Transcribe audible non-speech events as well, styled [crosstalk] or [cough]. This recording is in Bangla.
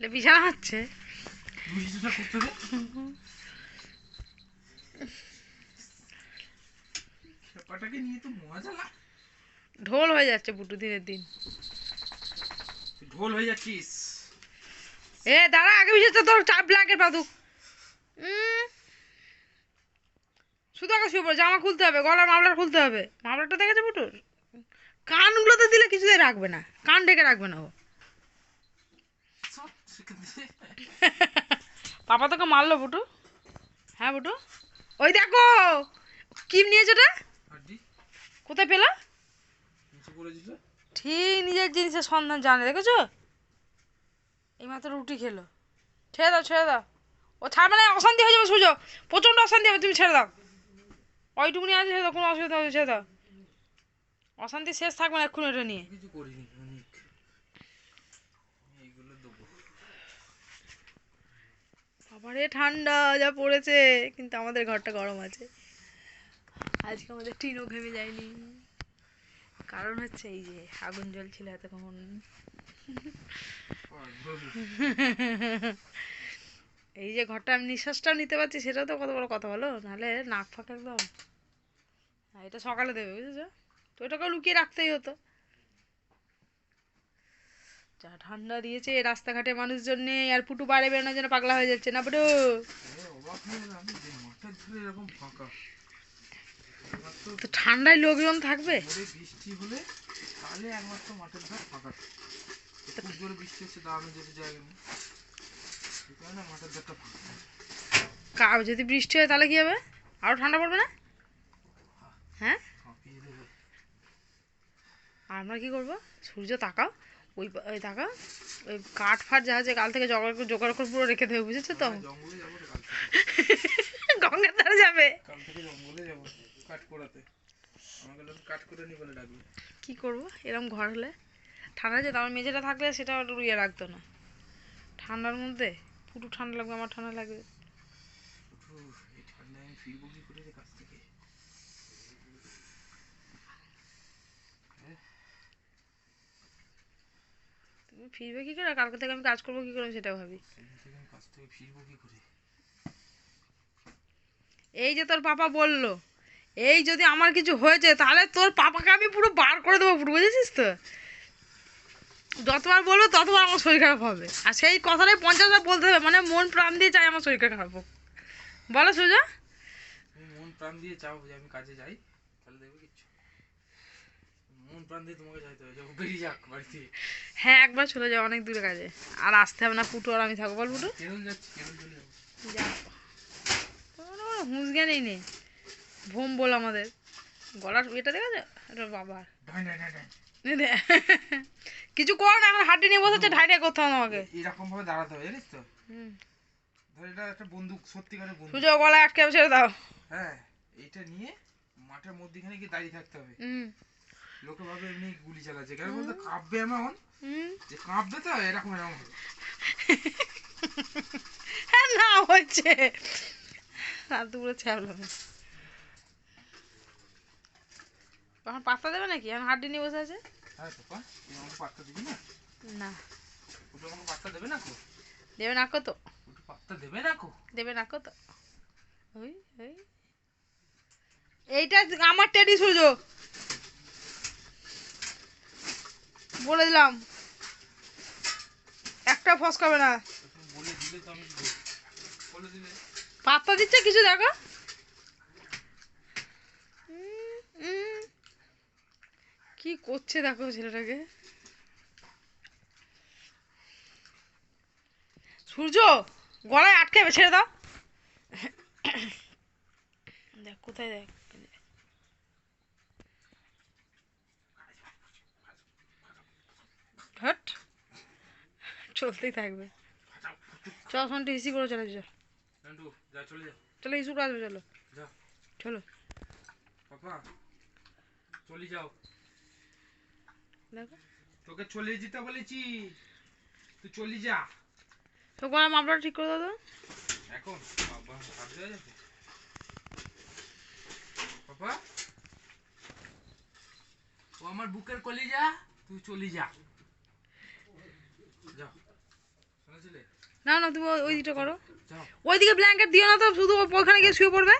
লে বিছানা হচ্ছে। ঢোল হয়ে যাচ্ছে পুটু দিনের দিন। ঢোল হয়ে যাচ্ছিস। এ দাঁড়া আগে বিছাচ্ছে তোর চার ব্ল্যাঙ্কেট উম। শুধু আগে শুয়ে জামা খুলতে হবে গলার মামলার খুলতে হবে। মামলাটা দেখেছে পুটুর কানগুলোতে দিলে কিছুতেই রাখবে না কান ঢেকে রাখবে না ও। [laughs] পাপা তোকে মারলো বুটু। হ্যাঁ বুটু? ওই দেখো কিম নিয়েছে ওটা? কোথায় পেল? ঠিক নিজের জিনিসের সন্ধান জানে দেখেছ? এইমাত্র রুটি খেলো। ছেড়ে দাও ছেড়ে দাও। ও ছাড়বে না অশান্তি হয়ে যাবে সূর্য প্রচণ্ড অশান্তি হবে তুমি ছেড়ে দাও। ওইটুকুনি আছে ছেড়ে দাও কোনো অসুবিধা হবে ছেড়ে দাও। অশান্তি শেষ থাকবে না এক্ষুনি এটা নিয়ে কিছু করিনি অনেক এইগুলো দেবো বাবারে ঠান্ডা যা পড়েছে, কিন্তু আমাদের ঘরটা গরম আছে। আজকে আমাদের টিনও ঘেমে যায়নি। কারণ হচ্ছে এই যে আগুন জ্বলছিল এতক্ষণ। এই যে ঘরটা আমি নিঃশ্বাসটাও নিতে পারছি, সেটাও তো কত বড় কথা বলো? নাহলে নাক ফাঁক একদম। এটা সকালে দেবে, বুঝেছ? তো এটাকে লুকিয়ে রাখতেই হতো। যা ঠান্ডা দিয়েছে রাস্তাঘাটে মানুষজন নেই আর পুটু বাড়ি বেরোনোর জন্য পাগলা হয়ে যাচ্ছে না পুটু তো ঠান্ডায় লোকজন থাকবে? বৃষ্টি যদি বৃষ্টি হয় তাহলে কি হবে? আরও ঠান্ডা পড়বে না? হ্যাঁ? আমরা কি করব? সূর্য তাকাও। ওই ওই তাকাও ওই কাঠ ফাট আছে কাল থেকে জোগাড় করে জোগাড় করে পুরো রেখে দেবে বুঝেছ তো? [laughs] গঙ্গার ধারে যাবে। কি করব? এরকম ঘর হলে? ঠান্ডা যেত আমার মেঝেটা থাকলে সেটা একটু ইয়ে রাখতো না। ঠান্ডার মধ্যে? পুরো ঠান্ডা লাগবে আমার ঠান্ডা লাগবে। ঠান্ডায় আমি ফিরবো কি করে রে কাছ থেকে তুমি ফিরবে কি করে? কালকে থেকে আমি কাজ করব কি করে সেটা ভাবি। থেকে ফিরবো কি করে? এই যে তোর পাপা বলল এই যদি আমার কিছু হয়েছে তাহলে তোর পাপাকে আমি পুরো বার করে দেবো পুরো বুঝেছিস তো? যতবার বলব ততবার আমার শরীর খারাপ হবে। আর সেই কথাটাই পঞ্চাশবার বলতে হবে মানে মন প্রাণ দিয়ে চাই আমার শরীর খারাপ হোক। বলো সুজা। মন প্রাণ দিয়ে চাও যে আমি কাজে যাই তাহলে দেখবে কিচ্ছু। মন প্রাণ দিয়ে তোমাকে যাইতে হবে যাব বেরিয়ে যাক বাড়ি হ্যাঁ একবার চলে যাও অনেক দূরে কাজে। আর আসতে হবে না পুটু আর আমি থাকব বল পুটু। কেরল যাচ্ছি চলে যাব। জ্ঞানেই নেই ভোম বল আমাদের। গলার এটা দেখেছ? এটা বাবার। ঢাই ঢাই ঢাই ঢাই। নে দে। কিছু কর না এখন হাঁটি নিয়ে বসেছে ঢাই ঢাই করতে হবে আমাকে। এরকম ভাবে দাঁড়াতে হবে জানিস তো? হুম। এটা একটা বন্দুক সত্যিকারের বন্দুক। সুযোগ গলায় আটকে ছেড়ে দাও। হ্যাঁ এইটা নিয়ে মাঠের মধ্যেখানে গিয়ে দাঁড়িয়ে থাকতে হবে। হুম। লোকে ভাবে এমনি গুলি চালাচ্ছে। কেন বলতে? কাঁপবে এমন যে কাঁপবে তো এরকম এরকম হ্যাঁ না হচ্ছে। রাত ছ্যাবলো তখন পাত্তা দেবে নাকি? এখন হাড্ডি নিয়ে বসে আছে? হ্যাঁ পাত্তা দিবি না? না। ওটা আমাকে পাত্তা দেবে না কো? দেবে না ওটা পাত্তা দেবে না কো? দেবে না ওই ওই। এইটা আমার টেডি সূর্য। বলে দিলাম। একটা ফসকাবে না। পাত্তা দিচ্ছে কিছু, দেখো। কি করছে দেখো ছেলেটাকে। সূর্য, গলায় আটকে ছেড়ে দাও। দেখ, কোথায় দেখ। চলতেই থাকবে। চল শোনটি ইসি করে চলে যা। চলে যা। চলো ইস্যু করে আসবে চলো। যা। চলো। চলে যাও। দেখো। তোকে চলে যেতে বলেছি। তুই চলে যা। তো গলা মাপলাটা ঠিক করে দাও তো। এখন? বাবা যাবে? ও আমার বুকের কলি যা তুই চলে যা। যাও ছেলে না না তুমি ওই- দিকটা করো। ওই দিকে ব্ল্যাঙ্কেট দিও না তো শুধু ওখানে গিয়ে শুয়ে পড়বে?